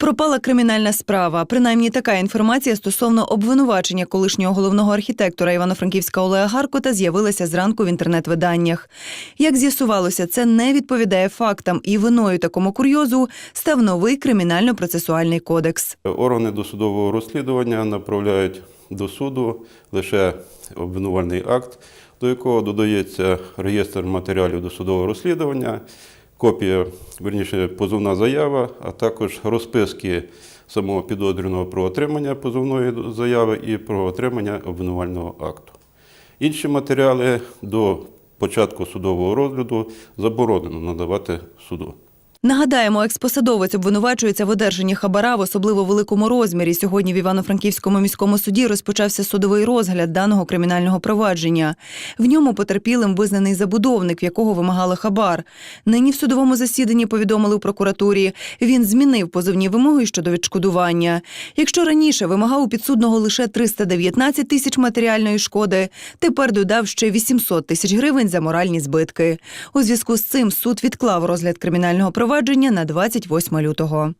Пропала кримінальна справа. Принаймні така інформація стосовно обвинувачення колишнього головного архітектора Івано-Франківська Олега Гаркота з'явилася зранку в інтернет-виданнях. Як з'ясувалося, це не відповідає фактам, і виною такому курйозу став новий кримінально-процесуальний кодекс. Органи досудового розслідування направляють до суду лише обвинувальний акт, до якого додається реєстр матеріалів досудового розслідування, копія, верніше, позовна заява, а також розписки самого підозрюваного про отримання позовної заяви і про отримання обвинувального акту. Інші матеріали до початку судового розгляду заборонено надавати суду. Нагадаємо, експосадовець обвинувачується в одержанні хабара в особливо великому розмірі. Сьогодні в Івано-Франківському міському суді розпочався судовий розгляд даного кримінального провадження. В ньому потерпілим визнаний забудовник, в якого вимагали хабар. Нині в судовому засіданні повідомили в прокуратурі. Він змінив позовні вимоги щодо відшкодування. Якщо раніше вимагав у підсудного лише 319 тисяч матеріальної шкоди, тепер додав ще 800 тисяч гривень за моральні збитки. У зв'язку з цим суд відклав розгляд кримінального провадження на 28 лютого.